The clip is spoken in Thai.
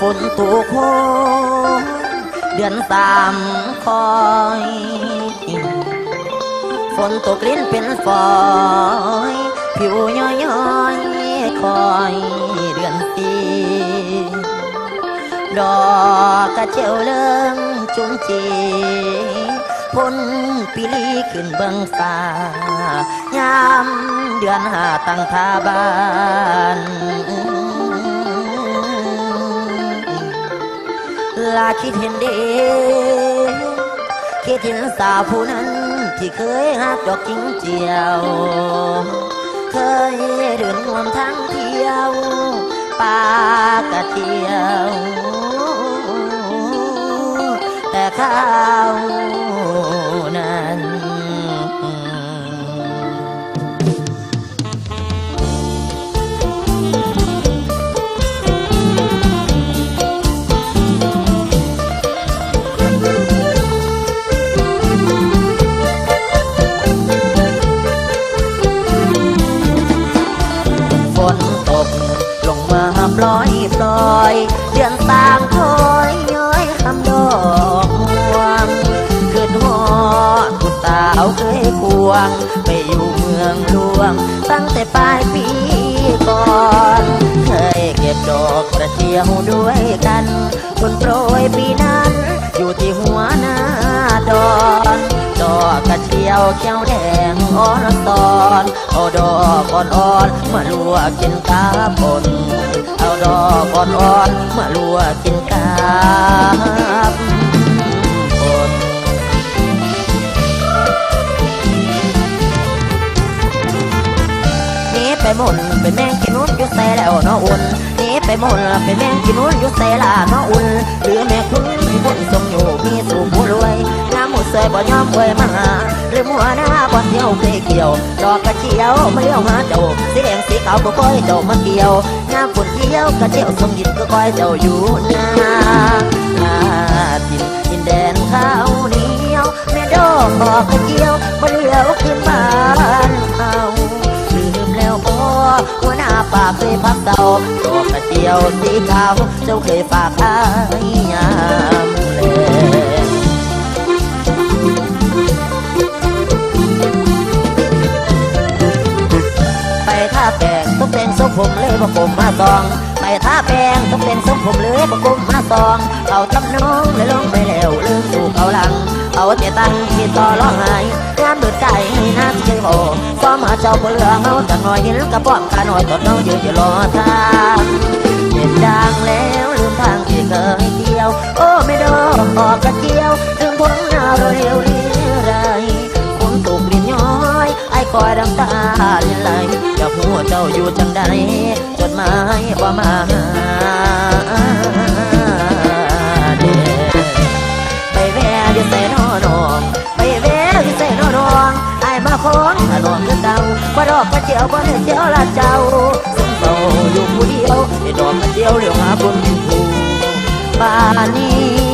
ฝนตกโหยเดือนสามคอย ฝนตกลิ้นเป็นฝอย ผิวย้อยย้อยคอยเดือนปีดอกกระเจียวเลิงจุงจีพ้นปีลีขึ้นเบิงฟ้ายามเดือนหาตั้งท่าบ้าน ลาคิดเห็นเด้คิดเห็นสาวผู้นั้นที่เคยหักดอกกิ้งเจียว เคยเดินวมทั้งเที่ยวปากะเที่ยว แต่ข้าว อยปล่อยเดือนตางคอยย้อยคำดอกม่วงขึ้นหอดผู้สาวเคยควง ไปอยู่เมืองหลวง ตั้งแต่ปลายปีก่อนเคยเก็บดอกกระเจียวด้วยกัน คนโปรยปีนั้น อยู่ที่หัวหน้า กระเจียวเขียวแดงอ่อนตอนเอาดอกอ่อนอ่อนๆมาลวกกินกาปนเอาดอกอ่อนอ่อนๆมาลวกกินกาปนหนีไปมุนเป็นแมงกินนุ่นอยู่ใส่แล้วนาะอุ่นนี่ไปมุนเป็นแมงกินนุ่นอยู่ใส่ละนาะอุ่นหรือแม่คุณมีบุญทรงอยู่มีสู บ่ยอมเวยมาหาหรือมัวหน้าบ่เที่ยวเคยเกี่ยวดอกกระเจียวมาเลี้ยวหาเจ้าสีแดงสีขาวก็ก้อยเจ้ามาเกี่ยวงามฝนเที่ยวกระเจียวทรงยินก็ก้อยเจ้าอยู่นาอาทินดินแดนข้าวเหนียวแม่ดอกดอกกระเจียวมาเลี้ยวขึ้นบ้านเอาลืมแล้วบ่หัวหน้าป่าเคยพักเก่าดอกกระเจียวสีขาวเจ้าเคยฝากอาย แปลงต้องแต่งทรงผมเลยบ่ผมมาซองไปท่าแปลงต้องแต่งทรงผมเลยบ่ผมมาซองเอาทำน้องเลยลงไปแล้วลืมสู่เขาหลัง เอาแต่ตั้งที่ต่อร้องไห้งานเบิดไก่ให้น้ำเชยโอซ้อมหาเจ้าผู้เหลือเฮาจังหน่อยเห็นกระป้อมกาน่อยตดน้องยืนอยู่รอทางเจ็บดังแล้วลืมทางที่เคยเที่ยว โอ้ไม่ดอ เจ้าอยู่จังใดจดหมายบ่มาหาเด้ไปแวะอยู่ใส่นอนองไปแวะอยู่ใส่นอนองไอ้มาของถนนคือเก่าบ่ดอกกระเจียวบ่ได้เจียวละเจ้าสมโตอยู่ผู้เดียวไอ้ดอกกระเจียวเลี้ยวหาบนผูป่านนี้